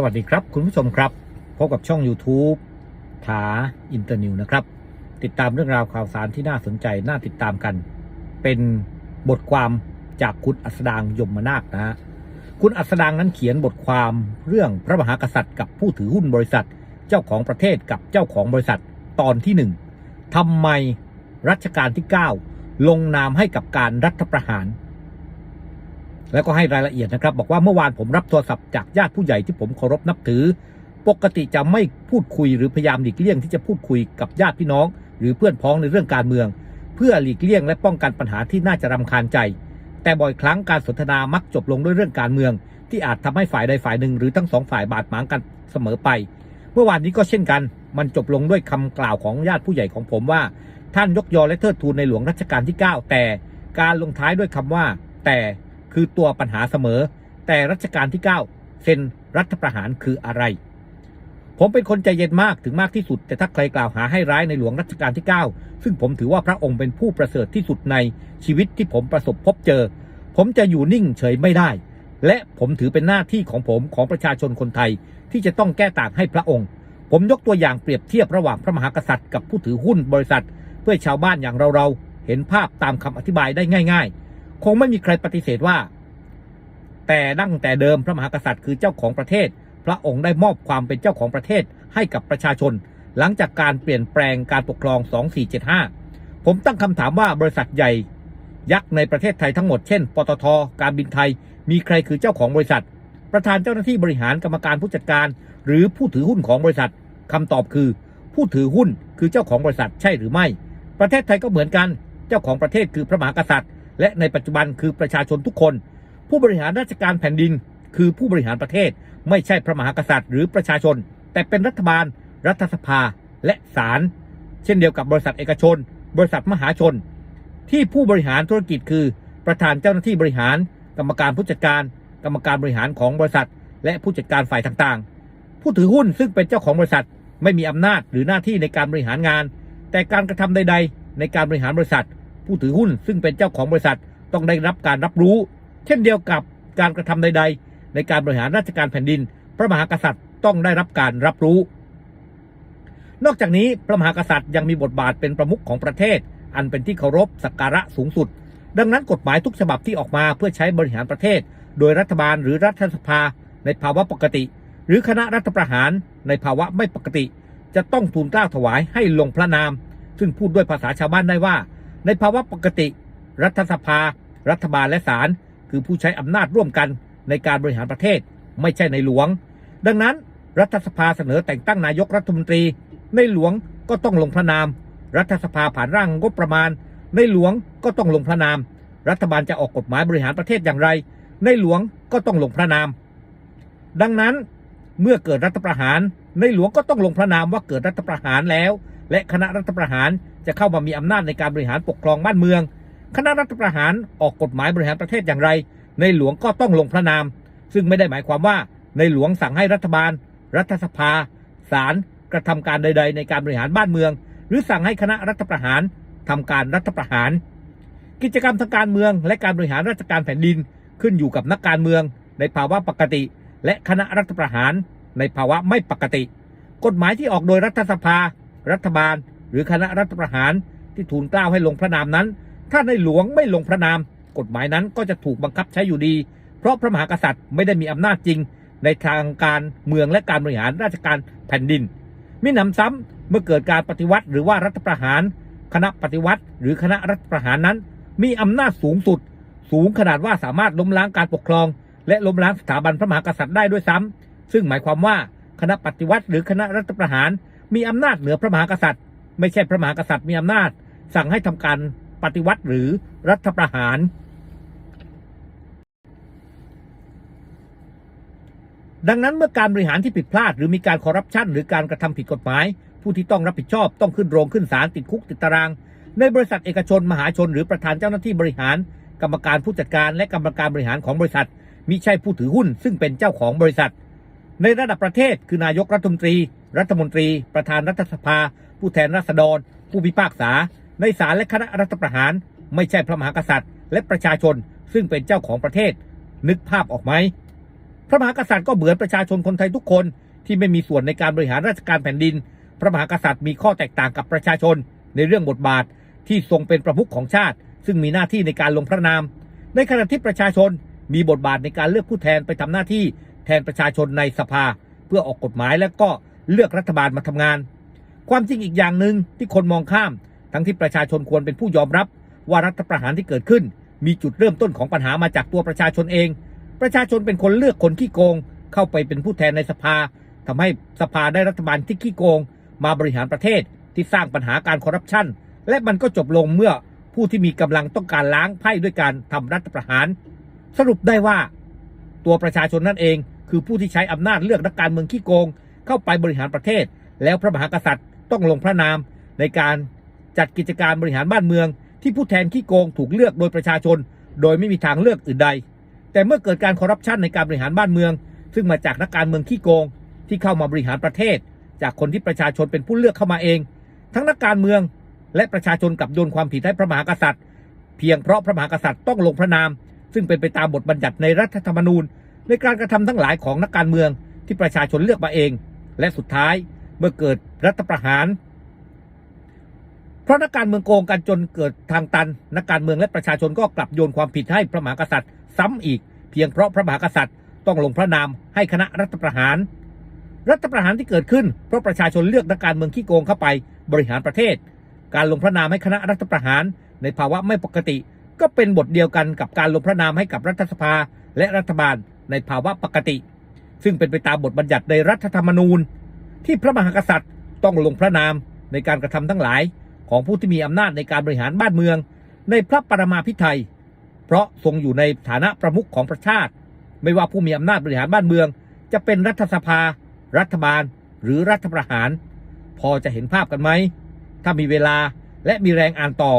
สวัสดีครับ คุณผู้ชมครับ พบกับช่อง YouTube ถาอินเตอร์นิวนะครับ ติดตามเรื่องราวข่าวสารที่น่าสนใจน่าติดตามกัน เป็นบทความจากคุณอัสดางยมนาคนะฮะคุณอัสดางนั้นเขียนบทความเรื่องพระมหากษัตริย์ กับผู้ถือหุ้นบริษัท เจ้าของประเทศกับเจ้าของบริษัทตอนที่หนึ่งทำไมรัชกาลที่ 9 ลงนามให้กับการรัฐประหาร แล้วก็ให้รายละเอียดนะครับ บอกว่าเมื่อวานผมรับโทรศัพท์จากญาติผู้ใหญ่ที่ผมเคารพนับถือ ปกติจะไม่พูดคุยหรือพยายามหลีกเลี่ยงที่จะพูดคุยกับญาติพี่น้อง หรือเพื่อนพ้องในเรื่องการเมือง เพื่อหลีกเลี่ยงและป้องกันปัญหาที่น่าจะรำคาญใจ แต่บ่อยครั้งการสนทนามักจบลงด้วยเรื่องการเมือง ที่อาจทำให้ฝ่ายใดฝ่ายหนึ่งหรือทั้งสองฝ่ายบาดหมางกันเสมอไป เมื่อวานนี้ก็เช่นกัน มันจบลงด้วยคำกล่าวของญาติผู้ใหญ่ของผมว่า ท่านยกยอและเทิดทูนในหลวงรัชกาลที่ 9 แต่การลงท้ายด้วยคำว่า แต่ คือตัวปัญหาเสมอ แต่รัชกาลที่ 9 เซ็นรัฐประหารคืออะไร ผมเป็นคนใจเย็นมากถึงมากที่สุด แต่ถ้าใครกล่าวหาให้ร้ายในหลวงรัชกาลที่ 9 ซึ่งผมถือว่าพระองค์เป็นผู้ประเสริฐที่สุดในชีวิตที่ผมประสบพบเจอ ผมจะอยู่นิ่งเฉยไม่ได้ และผมถือเป็นหน้าที่ของผมของประชาชนคนไทย ที่จะต้องแก้ต่างให้พระองค์ ผมยกตัวอย่างเปรียบเทียบระหว่างพระมหากษัตริย์กับผู้ถือหุ้นบริษัท เพื่อชาวบ้านอย่างเราเราๆเห็นภาพตามคำอธิบายได้ง่าย ๆ คงไม่มีใครปฏิเสธว่า แต่ดั้งแต่เดิมพระมหากษัตริย์คือเจ้าของประเทศ พระองค์ได้มอบความเป็นเจ้าของประเทศให้กับประชาชน หลังจากการเปลี่ยนแปลงการปกครอง 2475 ผมตั้งคำถามว่าบริษัทใหญ่ ยักษ์ในประเทศไทยทั้งหมดเช่นปตทการบินไทย มีใครคือเจ้าของบริษัท ประธานเจ้าหน้าที่บริหารกรรมการผู้จัดการ หรือผู้ถือหุ้นของบริษัทคำตอบคือ ผู้ถือหุ้นคือเจ้าของบริษัทใช่หรือไม่ ประเทศไทยก็เหมือนกัน เจ้าของประเทศคือพระมหากษัตริย์ และในปัจจุบันคือประชาชนทุกคน ผู้บริหารราชการแผ่นดิน คือผู้บริหารประเทศ ไม่ใช่พระมหากษัตริย์หรือประชาชน แต่เป็นรัฐบาล รัฐสภาและศาลเช่นเดียวกับบริษัทเอกชน บริษัทมหาชน ที่ผู้บริหารธุรกิจคือ ประธานเจ้าหน้าที่บริหาร กรรมการผู้จัดการ กรรมการบริหารของบริษัท และผู้จัดการฝ่ายต่างๆ ผู้ถือหุ้นซึ่งเป็นเจ้าของบริษัทไม่มีอำนาจหรือหน้าที่ในการบริหารงาน แต่การกระทำใด ๆ ในการบริหารบริษัท ผู้ถือหุ้น ซึ่งเป็นเจ้าของบริษัทต้องได้รับการรับรู้ เช่นเดียวกับการกระทำใด ๆ ในการบริหารราชการแผ่นดิน พระมหากษัตริย์ต้องได้รับการรับรู้ นอกจากนี้พระมหากษัตริย์ยังมีบทบาทเป็นประมุขของประเทศ อันเป็นที่เคารพสักการะสูงสุด ดังนั้นกฎหมายทุกฉบับที่ออกมาเพื่อใช้บริหารประเทศ โดยรัฐบาลหรือรัฐสภา ในภาวะปกติ หรือคณะรัฐประหารในภาวะไม่ปกติ จะต้องทูลเกล้าถวายให้ลงพระนาม ซึ่งพูดด้วยภาษาชาวบ้านได้ว่า ในภาวะปกติ รัฐสภา รัฐบาลและศาลคือผู้ใช้อำนาจร่วมกันในการบริหารประเทศ ไม่ใช่ในหลวง ดังนั้นรัฐสภาเสนอแต่งตั้งนายกรัฐมนตรี ในหลวงก็ต้องลงพระนาม รัฐสภาผ่านร่างงบประมาณ ในหลวงก็ต้องลงพระนาม รัฐบาลจะออกกฎหมายบริหารประเทศอย่างไร ในหลวงก็ต้องลงพระนาม ดังนั้นเมื่อเกิดรัฐประหาร ในหลวงก็ต้องลงพระนามว่าเกิดรัฐประหารแล้ว และคณะรัฐประหารจะเข้ามามีอำนาจในการบริหารปกครองบ้านเมือง คณะรัฐประหารออกกฎหมายบริหารประเทศอย่างไร ในหลวงก็ต้องลงพระนาม ซึ่งไม่ได้หมายความว่าในหลวงสั่งให้รัฐบาล รัฐสภาศาลกระทำการใด ๆ ในการบริหารบ้านเมือง หรือสั่งให้คณะรัฐประหารทำการรัฐประหาร กิจกรรมทางการเมือง และการบริหารราชการแผ่นดินขึ้นอยู่กับนักการเมือง ในภาวะปกติ และคณะรัฐประหาร ในภาวะไม่ปกติ กฎหมายที่ออกโดยรัฐสภา รัฐบาล หรือคณะรัฐประหารที่ทูลกล้าวให้ลงพระนามนั้น ถ้าในหลวงไม่ลงพระนาม กฎหมายนั้นก็จะถูกบังคับใช้อยู่ดี เพราะพระมหากษัตริย์ไม่ได้มีอำนาจจริง ในทางการเมืองและการบริหารราชการแผ่นดินมิหนำซ้ำเมื่อเกิดการปฏิวัติหรือว่ารัฐประหาร คณะปฏิวัติ หรือคณะรัฐประหารนั้น มีอำนาจสูงสุด สูงขนาดว่าสามารถล้มล้างการปกครอง และล้มล้างสถาบันพระมหากษัตริย์ได้ด้วยซ้ำซึ่งหมายความว่าคณะปฏิวัติหรือคณะรัฐประหาร มีอำนาจเหนือพระมหากษัตริย์ ไม่ใช่พระมหากษัตริย์มีอำนาจ สั่งให้ทำการปฏิวัติหรือรัฐประหาร ดังนั้นเมื่อการบริหารที่ผิดพลาด หรือมีการคอร์รัปชันหรือการกระทำผิดกฎหมาย ผู้ที่ต้องรับผิดชอบต้องขึ้นโรงขึ้นศาลติดคุกติดตาราง ในบริษัทเอกชนมหาชน หรือประธานเจ้าหน้าที่บริหาร กรรมการผู้จัดการและกรรมการบริหารของบริษัทมิใช่ผู้ถือหุ้นซึ่งเป็นเจ้าของบริษัท ในระดับประเทศคือนายกรัฐมนตรี รัฐมนตรี ประธานรัฐสภา ผู้แทนราษฎร ผู้พิพากษา ในศาลและคณะรัฐประหาร ไม่ใช่พระมหากษัตริย์ และประชาชนซึ่งเป็นเจ้าของประเทศ นึกภาพออกไหมพระมหากษัตริย์ก็เหมือนประชาชนคนไทยทุกคนที่ไม่มีส่วนในการบริหารราชการแผ่นดิน พระมหากษัตริย์มีข้อแตกต่างกับประชาชน ในเรื่องบทบาทที่ทรงเป็นประมุขของชาติ ซึ่งมีหน้าที่ในการลงพระนาม ในขณะที่ประชาชนมีบทบาทในการเลือกผู้แทนไปทำหน้าที่ แทนประชาชนในสภา เพื่อออกกฎหมายและก็เลือกรัฐบาลมาทำงาน ความจริงอีกอย่างหนึ่งที่คนมองข้าม ทั้งที่ประชาชนควรเป็นผู้ยอมรับ ว่ารัฐประหารที่เกิดขึ้น มีจุดเริ่มต้นของปัญหามาจากตัวประชาชนเอง ประชาชนเป็นคนเลือกคนขี้โกง เข้าไปเป็นผู้แทนในสภาทำให้สภาได้รัฐบาลที่ขี้โกง มาบริหารประเทศที่สร้างปัญหาการคอร์รัปชันและมันก็จบลงเมื่อผู้ที่มีกำลังต้องการล้างไพ่ด้วยการทำรัฐประหาร สรุปได้ว่า ตัวประชาชนนั่นเอง คือผู้ที่ใช้อำนาจเลือกนักการเมืองขี้โกง เข้าไปบริหารประเทศ แล้วพระมหากษัตริย์ต้องลงพระนามในการจัดกิจการบริหารบ้านเมือง ที่ผู้แทนขี้โกงถูกเลือกโดยประชาชน โดยไม่มีทางเลือกอื่นใด แต่เมื่อเกิดการคอร์รัปชันในการบริหารบ้านเมือง ซึ่งมาจากนักการเมืองขี้โกง ที่เข้ามาบริหารประเทศ จากคนที่ประชาชนเป็นผู้เลือกเข้ามาเอง ทั้งนักการเมืองและประชาชนกับโยนความผิดให้พระมหากษัตริย์ เพียงเพราะพระมหากษัตริย์ต้องลงพระนาม ซึ่งเป็นไปตามบทบัญญัติในรัฐธรรมนูญ ในการกระทำทั้งหลายของนักการเมืองที่ประชาชนเลือกมาเอง และสุดท้ายเมื่อเกิดรัฐประหาร เพราะนักการเมืองโกงกันจนเกิดทางตัน นักการเมืองและประชาชนก็กลับโยนความผิดให้พระมหากษัตริย์ ซ้ำอีก เพียงเพราะพระมหากษัตริย์ต้องลงพระนามให้คณะรัฐประหาร รัฐประหารที่เกิดขึ้นเพราะประชาชนเลือกนักการเมืองขี้โกงเข้าไปบริหารประเทศ การลงพระนามให้คณะรัฐประหาร ในภาวะไม่ปกติ ก็เป็นบทเดียวกันกับการลงพระนามให้กับรัฐสภาและรัฐบาล ในภาวะปกติ ซึ่งเป็นไปตามบทบัญญัติในรัฐธรรมนูญ ที่พระมหากษัตริย์ต้องลงพระนามในการกระทำทั้งหลาย ของผู้ที่มีอำนาจในการบริหารบ้านเมือง ในพระปรมาภิไธยเพราะทรงอยู่ในฐานะประมุขของประชาติ ไม่ว่าผู้มีอำนาจบริหารบ้านเมือง จะเป็นรัฐสภา รัฐบาล หรือรัฐประหาร พอจะเห็นภาพกันไหม ถ้ามีเวลาและมีแรงอ่านต่อ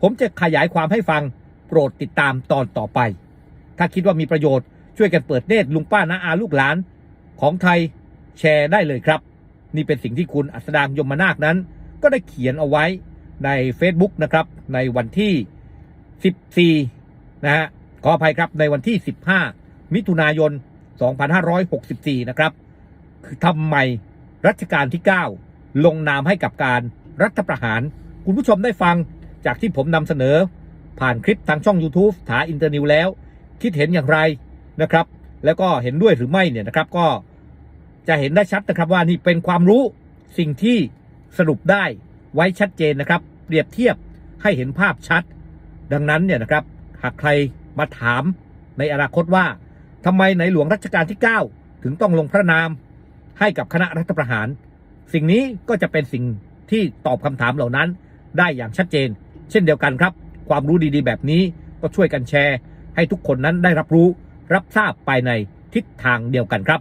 ผมจะขยายความให้ฟังโปรดติดตามตอนต่อไป ถ้าคิดว่ามีประโยชน์ ช่วยกันเปิดเนตรลุงป้าน้าอาลูกหลานของไทยแชร์ได้เลยครับ นี่เป็นสิ่งที่คุณอัสดางยมนาคนั้น ก็ได้เขียนเอาไว้ใน Facebook นะครับ ในวันที่ 14 นะฮะขออภัยครับในวันที่ 15 มิถุนายน 2564 นะครับ คือทำไมรัชกาลที่ 9 ลงนามให้กับการรัฐประหาร คุณผู้ชมได้ฟังจากที่ผมนำเสนอ ผ่านคลิปทางช่อง YouTube ถาอินเตอร์นิวแล้ว คิดเห็นอย่างไร นะครับ แล้วก็เห็นด้วยหรือไม่เนี่ยนะครับ ก็จะเห็นได้ชัดนะครับว่านี่เป็นความรู้สิ่งที่สรุปได้ไว้ชัดเจนนะครับ เปรียบเทียบให้เห็นภาพชัด ดังนั้นเนี่ยนะครับหากใครมาถามในอนาคตว่าทำไมในหลวงรัชกาลที่ 9 ถึงต้องลงพระนามให้กับคณะรัฐประหาร สิ่งนี้ก็จะเป็นสิ่งที่ตอบคำถามเหล่านั้น ได้อย่างชัดเจน เช่นเดียวกันครับ ความรู้ดีๆ แบบนี้ก็ช่วยกันแชร์ ให้ทุกคนนั้นได้รับรู้ รับทราบไปในทิศทางเดียวกันครับ